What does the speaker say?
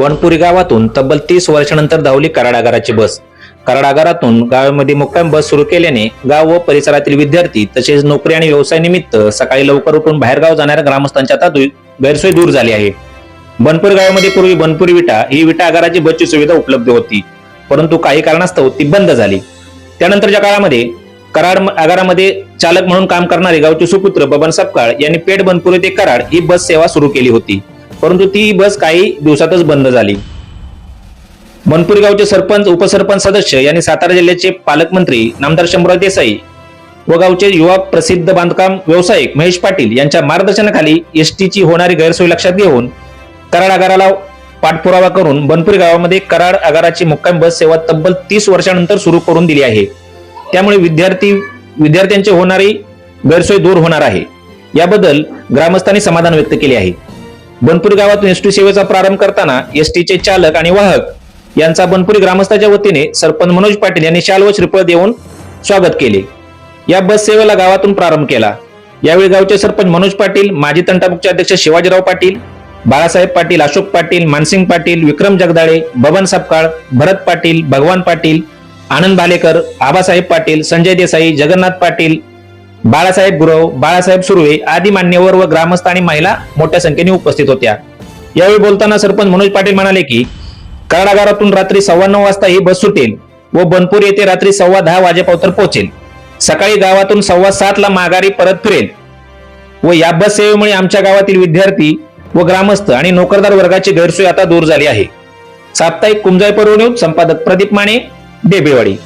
बनपुरी गावातून तब्बल तीस वर्षानंतर धावली कराड आगाराची बस. कराडागारातून गावामध्ये मुक्काम बस सुरू केल्याने गाव व परिसरातील विद्यार्थी तसेच नोकरी आणि व्यवसाय निमित्त सकाळी लवकर उठून बाहेरगाव जाणाऱ्या ग्रामस्थांच्या आता गैरसोय दूर झाली आहे. बनपूर गावामध्ये पूर्वी बनपुरी विटा ही विटा आगाराची बसची सुविधा उपलब्ध होती परंतु काही कारणास्तव ती बंद झाली. त्यानंतरच्या काळामध्ये कराड म- आगारामध्ये चालक म्हणून काम करणारे गावचे सुपुत्र बबन सपकाळ यांनी पेठ बनपुरी ते कराड ही बस सेवा सुरू केली होती. परंतु ती बस काही दिवसातच बंद झाली. मनपुरी गावचे सरपंच उपसरपंच सदस्य यांनी सातारा जिल्ह्याचे पालकमंत्री नामदार शंभराव देसाई व गावचे युवा प्रसिद्ध बांधकाम व्यावसायिक महेश पाटील यांच्या मार्गदर्शनाखाली एसटीची होणारी गैरसोय लक्षात घेऊन कराड आगाराला पाठपुरावा करून बनपुरी गावामध्ये कराड आगाराची मुक्काम बस सेवा तब्बल तीस वर्षानंतर सुरू करून दिली आहे. त्यामुळे विद्यार्थी विद्यार्थ्यांची होणारी गैरसोय दूर होणार आहे. याबद्दल ग्रामस्थांनी समाधान व्यक्त केले आहे. बनपुरी गावातून एसटी सेवेचा प्रारंभ करताना एसटीचे चालक आणि वाहक यांचा बनपुरी ग्रामस्थाच्या वतीने सरपंच मनोज पाटील यांनी शाल व श्रीफळ देऊन स्वागत केले. या बस सेवेला गावातून प्रारंभ केला. यावेळी गावचे सरपंच मनोज पाटील माजी तंटामुखचे अध्यक्ष शिवाजीराव पाटील बाळासाहेब पाटील अशोक पाटील मानसिंग पाटील विक्रम जगदाळे बबन सपकाळ भरत पाटील भगवान पाटील आनंद भालेकर आबासाहेब पाटील संजय देसाई जगन्नाथ पाटील बाळासाहेब गुरव बाळासाहेब सुर्वे आदी मान्यवर व ग्रामस्थ आणि महिला मोठ्या संख्येने उपस्थित होत्या. यावेळी बोलताना सरपंच मनोज पाटील म्हणाले की कराडागारातून रात्री सव्वा नऊ वाजता ही बस सुटेल व बनपूर येथे रात्री सव्वा दहा वाजेपर्यंत पोहोचेल. सकाळी गावातून सव्वा सात ला माघारी परत फिरेल. व या बस सेवेमुळे आमच्या गावातील विद्यार्थी व ग्रामस्थ आणि नोकरदार वर्गाची गैरसोय आता दूर झाली आहे. साप्ताहिक कुंजाई परवणूक संपादक प्रदीप माने बेबेवाडी.